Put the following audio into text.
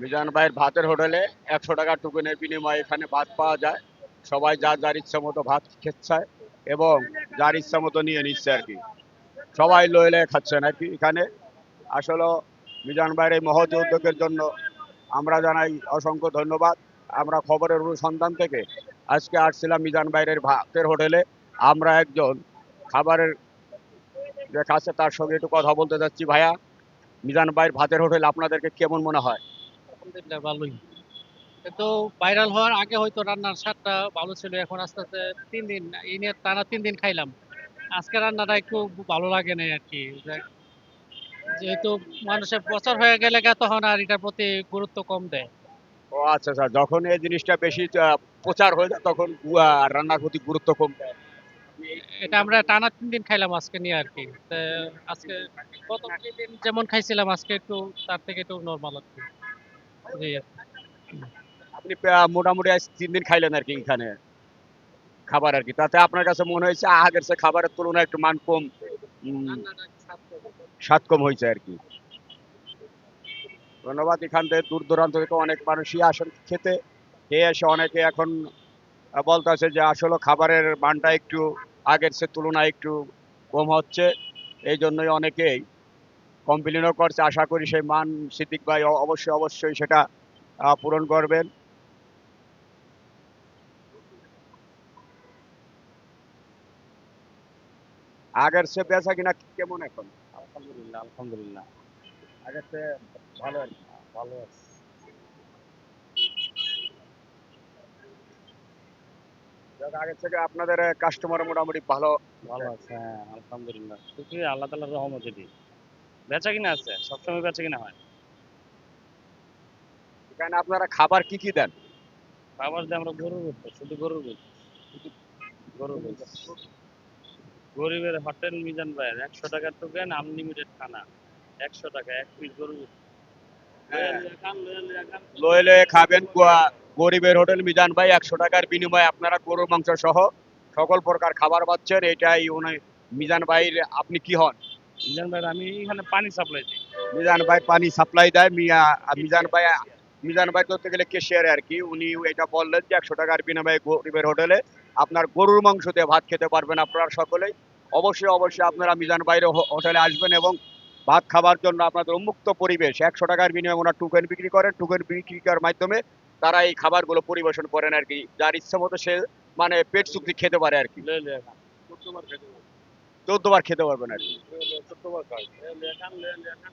মিজান ভাইয়ের ভাতের হোটেলে একশো টাকা টুকুনের বিনিময়ে এখানে ভাত পাওয়া যায়। সবাই যা যার ইচ্ছা মতো ভাত খেচ্ছে এবং যার ইচ্ছা মতো নিয়ে নিচ্ছে আর কি। সবাই লইলে খাচ্ছেন আর কি এখানে। আসলে মিজান ভাইয়ের এই মহৎ উদ্যোগের জন্য আমরা জানাই অসংখ্য ধন্যবাদ। আমরা খবরের অনুসন্ধান থেকে আজকে আসছিলাম মিজান ভাইয়ের ভাতের হোটেলে। আমরা একজন খাবারের যে কাছে তার সঙ্গে একটু কথা বলতে যাচ্ছি। ভাইয়া, মিজান ভাইয়ের ভাতের হোটেল আপনাদেরকে কেমন মনে হয়? আলহামদুলিল্লাহ ভালোই। কিন্তু ভাইরাল হওয়ার আগে হয়তো রান্নার স্বাদটা ভালো ছিল এখন আস্তে আস্তে তিন দিন এই নিয়ে টানা তিন দিন খাইলাম। আজকে রান্নাটা একটু ভালো লাগে না আর কি যেহেতু মানুষের প্রচার হয়ে গেলে তখন আর এটার প্রতি গুরুত্ব কম দেয়। ও আচ্ছা আচ্ছা যখন এই জিনিসটা বেশি প্রচার হয়ে যায় তখন রান্নার প্রতি গুরুত্ব কম দেয়। এটা আমরা টানা তিন দিন খাইলাম আজকে নিয়ে আর কি। আজকে গত দিন যেমন খাইছিলাম আজকে একটু তার থেকে একটু নর্মাল আর কি। আপনি মোটামুটি তিন দিন খাইলেন আর কি এখানে খাবার আর কি। তাতে আপনার কাছে মনে হয়েছে আগের সে খাবারের তুলনায় একটু মান কম স্বাদ কম হয়েছে আর কি। ধন্যবাদ, এখান থেকে দূর দূরান্ত থেকে অনেক মানুষই আসেন খেতে। খেয়ে এসে অনেকে এখন বলতেছে যে আসলে খাবারের মানটা একটু আগের সে তুলনায় একটু কম হচ্ছে, এই জন্যই অনেকেই কমপ্লেনও করছে। আশা করি সেই মান সিদ্দিক ভাই অবশ্যই অবশ্যই সেটা পূরণ করবেন। আগের সে বেচা কিনা কেমন এখন? আলহামদুলিল্লাহ আলহামদুলিল্লাহ। আগের সে ভালো আর ভালো আছে। আগের থেকে আপনাদের কাস্টমার মোটামুটি ভালো। ভালো আছে হ্যাঁ আলহামদুলিল্লাহ। আল্লাহ তালার রহমত বেচা কিনা আছে সবসময় বেচা কিনা হয়। এখানে আপনারা খাবার কি কি দেন? খাবার দিয়ে আমরা গরুর পাই, শুধু গরুর দুধ। গরুর দুধ। গরিবের হোটেল মিজান ভাইয়ের একশো টাকার টোকেন আনলিমিটেড খানা। একশো টাকা এক পিস গরুর দুধ। হ্যাঁ। লয়ে লয়ে খাবেন গরিবের হোটেল মিজান ভাই একশো টাকার বিনিময়ে আপনারা গরুর মাংস সহ সকল প্রকার খাবার পাচ্ছেন। এটাই উনি মিজান ভাইয়ের আপনি কি হন? মিজান ভাইয়ের আমি এখানে পানি সাপ্লাই দিই মিজান ভাই পানি সাপ্লাই দেয় মিয়া মিজান ভাই মিজান ভাই ধরতে গেলে কেশিয়ার আর কি উনি এটা বললেন যে একশো টাকার বিনিময়ে গরিবের হোটেলে আপনার গরুর মাংস দিয়ে ভাত খেতে পারবেন আপনারা সকলেই অবশ্যই অবশ্যই আপনারা মিজান ভাইয়ের হোটেলে আসবেন এবং ভাত খাবার জন্য আপনাদের উন্মুক্ত পরিবেশ একশো টাকার বিনিময়ে ওনার টুকেন বিক্রি করেন টুকেন বিক্রি করার মাধ্যমে তারা এই খাবারগুলো পরিবেশন করেন আর কি যার ইচ্ছা মতো সে মানে পেট চুক্তি খেতে পারে আর কি লয়ে লয়ে খান চোদ্দ বার খেতে পারবেন আর কি লয়ে লয়ে চোদ্দবার খাই। লয়ে লয়ে খান, লয়ে লয়ে খান,